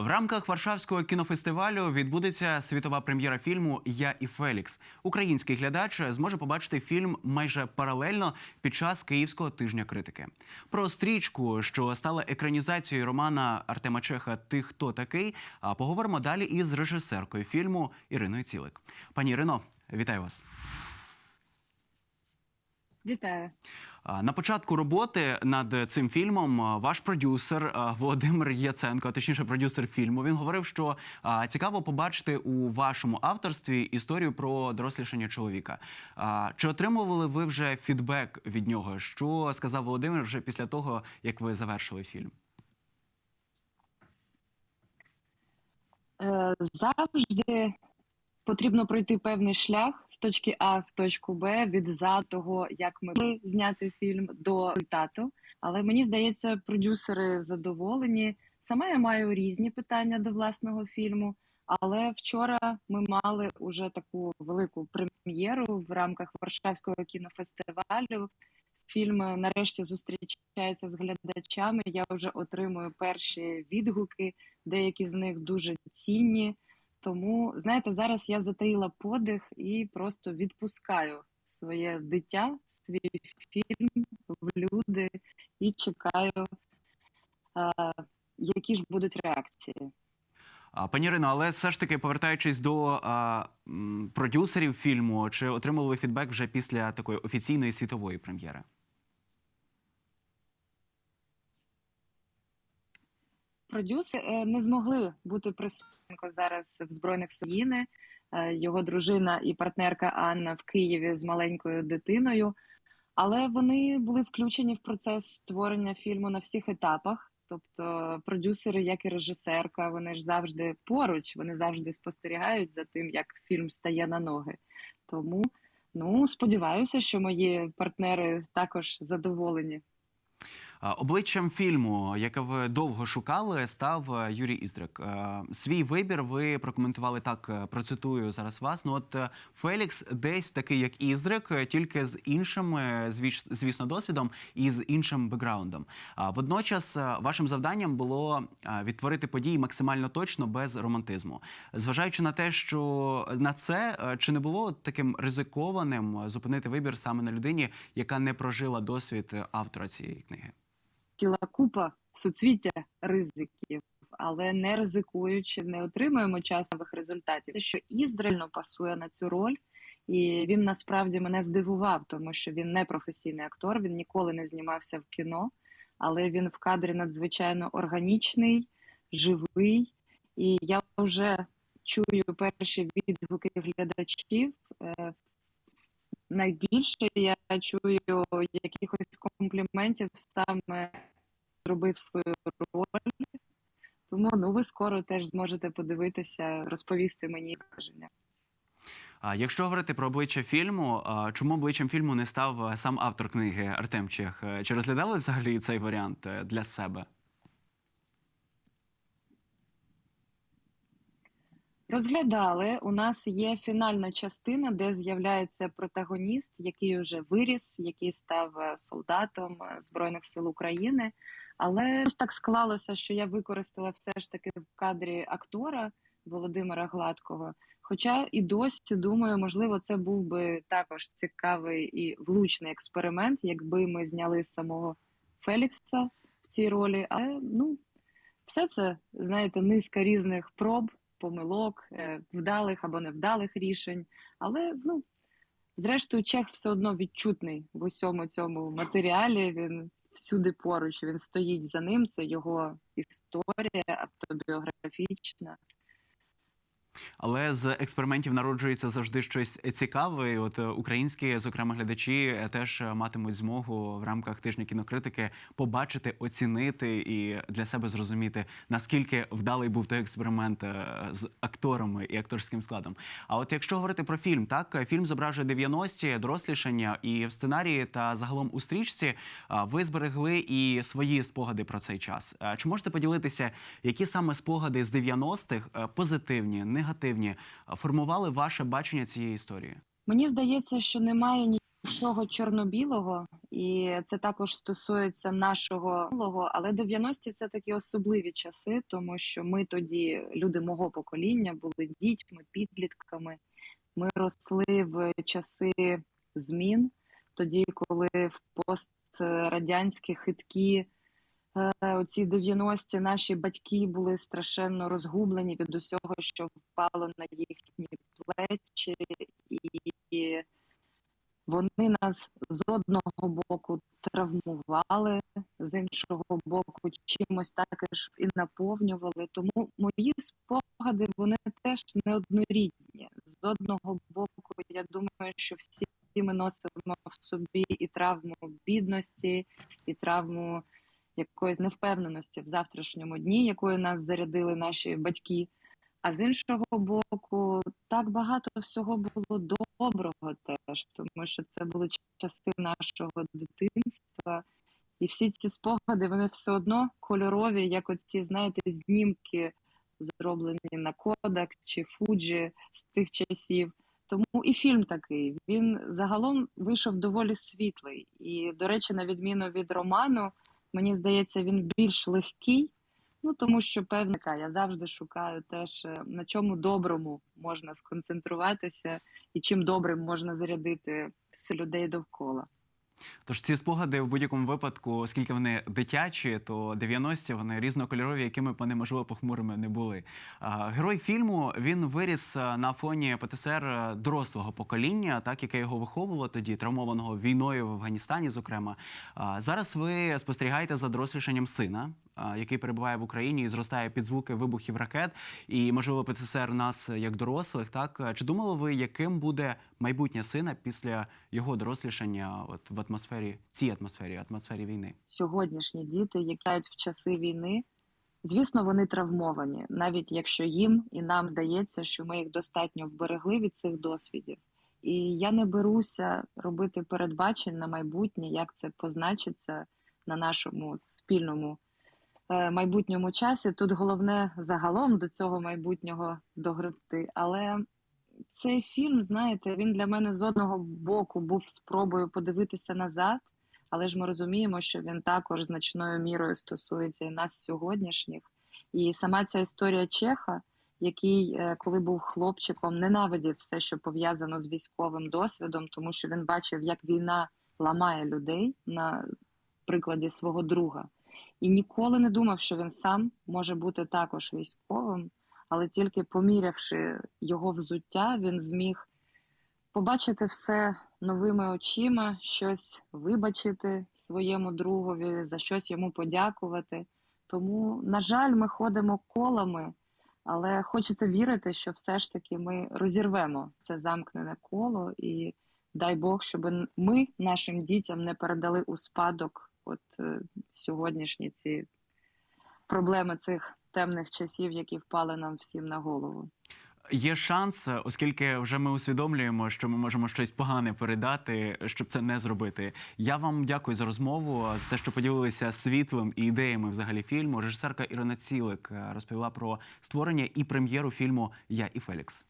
В рамках Варшавського кінофестивалю відбудеться світова прем'єра фільму Я і Фелікс. Український глядач зможе побачити фільм майже паралельно під час Київського тижня критики. Про стрічку, що стала екранізацією романа Артема Чеха Ти хто такий? Поговоримо далі із режисеркою фільму Іриною Цілик. Пані Ірино, вітаю вас. Вітаю. На початку роботи над цим фільмом ваш продюсер Володимир Яценко, а точніше, продюсер фільму, він говорив, що цікаво побачити у вашому авторстві історію про дорослішання чоловіка. Чи отримували ви вже фідбек від нього? Що сказав Володимир вже після того, як ви завершили фільм? Е, Завжди потрібно пройти певний шлях з точки А в точку Б від за того, як ми зняти фільм до результату. Але мені здається, продюсери задоволені. Сама я маю різні питання до власного фільму. Але вчора ми мали уже таку велику прем'єру в рамках Варшавського кінофестивалю. Фільм нарешті зустрічається з глядачами. Я вже отримую перші відгуки, деякі з них дуже цінні. Тому, знаєте, зараз я затаїла подих і просто відпускаю своє дитя, свій фільм в люди і чекаю, а, які ж будуть реакції. Пані Ірино, але все ж таки повертаючись до а, продюсерів фільму, чи отримали ви фідбек вже після такої офіційної світової прем'єри? Продюсери е, не змогли бути присутні зараз в збройних сил Е, Його дружина і партнерка Анна в Києві з маленькою дитиною. Але вони були включені в процес створення фільму на всіх етапах. Тобто, продюсери, як і режисерка, вони ж завжди поруч, вони завжди спостерігають за тим, як фільм стає на ноги. Тому ну сподіваюся, що мої партнери також задоволені. Обличчям фільму, яке ви довго шукали, став е, Юрій Іздрик. Е, Свій вибір ви прокоментували так. е, Процитую зараз вас. Ну от Фелікс десь такий, як Іздрик, тільки з іншим, звісно, досвідом і з іншим бекграундом. Водночас вашим завданням було відтворити події максимально точно без романтизму. Зважаючи на те, що на це чи не було таким ризикованим зупинити вибір саме на людині, яка не прожила досвід автора цієї книги. Ціла купа суцвіття ризиків, але не ризикуючи, не отримуємо часових результатів. Те, що Ізраїльно пасує на цю роль, і він насправді мене здивував, тому що він не професійний актор, він ніколи не знімався в кіно, але він в кадрі надзвичайно органічний, живий. І я вже чую перші відгуки глядачів. Найбільше я чую якихось компліментів саме зробив свою роль. Тому ну ви скоро теж зможете подивитися, розповісти мені враження. А якщо говорити про обличчя фільму, чому обличчям фільму не став е, сам автор книги Артем Чех? Е, Чи розглядали взагалі цей варіант е, для себе? Розглядали. У нас є фінальна частина, де з'являється протагоніст, який вже виріс, який став е, солдатом е, Збройних сил України. Але так склалося, що я використала все ж таки в кадрі актора Володимира Гладкого. Хоча і досі думаю, можливо, це був би також цікавий і влучний експеримент, якби ми зняли самого Фелікса в цій ролі. Але ну все це знаєте, низка різних проб помилок, е, вдалих або невдалих рішень. Але ну, зрештою, чех все одно відчутний в усьому цьому матеріалі. Він всюди поруч, він стоїть за ним. Це його історія автобіографічна. Але з експериментів народжується завжди щось цікаве. І От е, українські, зокрема, глядачі е, теж е, матимуть змогу в рамках тижня кінокритики побачити, оцінити і для себе зрозуміти, наскільки вдалий був той експеримент з акторами і акторським складом. А от якщо говорити про фільм, так фільм зображує 90-ті, дорослішання, і в сценарії та загалом у стрічці ви зберегли і свої спогади про цей час. Чи можете поділитися, які саме спогади з 90-х е, позитивні, негативні, формували ваше бачення цієї історії? Мені здається, що немає Чого чорно-білого, і це також стосується нашого але 90-ті – це такі особливі часи, тому що ми тоді, люди мого покоління, були дітьми, підлітками. Ми росли в часи змін, тоді, коли в пострадянські хиткі оці 90-ті наші батьки були страшенно розгублені від усього, що впало на їхні плечі, і вони нас з одного боку травмували, з іншого боку, чимось також і наповнювали. Тому мої спогади вони теж неоднорідні. З одного боку, я думаю, що всі ми носимо в собі і травму бідності, і травму якоїсь невпевненості в завтрашньому дні, якою нас зарядили наші батьки. А з іншого боку, так багато всього було доброго теж, тому що це були часи нашого дитинства, і всі ці спогади вони все одно кольорові, як оці, знаєте, знімки, зроблені на Кодак чи Фуджі з тих часів. Тому і фільм такий. Він загалом вийшов доволі світлий. І, до речі, на відміну від роману, мені здається, він більш легкий. Ну тому що певна я завжди шукаю теж е, на чому доброму можна сконцентруватися і чим добрим можна зарядити людей довкола. Тож ці спогади в будь-якому випадку, оскільки вони дитячі, то 90-ті вони різнокольорові, якими б вони можливо похмурими не були. Герой фільму він виріс на фоні ПТСР дорослого покоління, так яке його виховувало тоді, травмованого війною в Афганістані. Зокрема, зараз ви спостерігаєте за дорослішанням сина, який перебуває в Україні і зростає під звуки вибухів ракет. І можливо, ПТСР нас як дорослих. Так чи думали ви, яким буде майбутнє сина після його дорослішання, от в атмосфері цій атмосфері, атмосфері війни? Сьогоднішні діти, які в часи війни, звісно, вони травмовані, навіть якщо їм і нам здається, що ми їх достатньо вберегли від цих досвідів. І я не беруся робити передбачень на майбутнє, як це позначиться на нашому спільному е, майбутньому часі. Тут головне загалом до цього майбутнього догребти. Але цей фільм, знаєте, він для мене з одного боку був спробою подивитися назад, але ж ми розуміємо, що він також значною мірою стосується і нас сьогоднішніх. І сама ця історія Чеха, який, е, коли був хлопчиком, ненавидів все, що пов'язано з військовим досвідом, тому що він бачив, як війна ламає людей на прикладі свого друга, і ніколи не думав, що він сам може бути також військовим, але тільки помірявши його взуття, він зміг побачити все новими очима, щось вибачити своєму другові, за щось йому подякувати. Тому, на жаль, ми ходимо колами, але хочеться вірити, що все ж таки ми розірвемо це замкнене коло, і дай Бог, щоб ми нашим дітям не передали у спадок от е, сьогоднішні ці проблеми цих темних часів, які впали нам всім на голову. Є шанс, оскільки вже ми усвідомлюємо, що ми можемо щось погане передати, щоб це не зробити. Я вам дякую за розмову, за те, що поділилися світлом і ідеями взагалі фільму. Режисерка Ірина Цілик е, розповіла про створення і прем'єру фільму Я і Фелікс.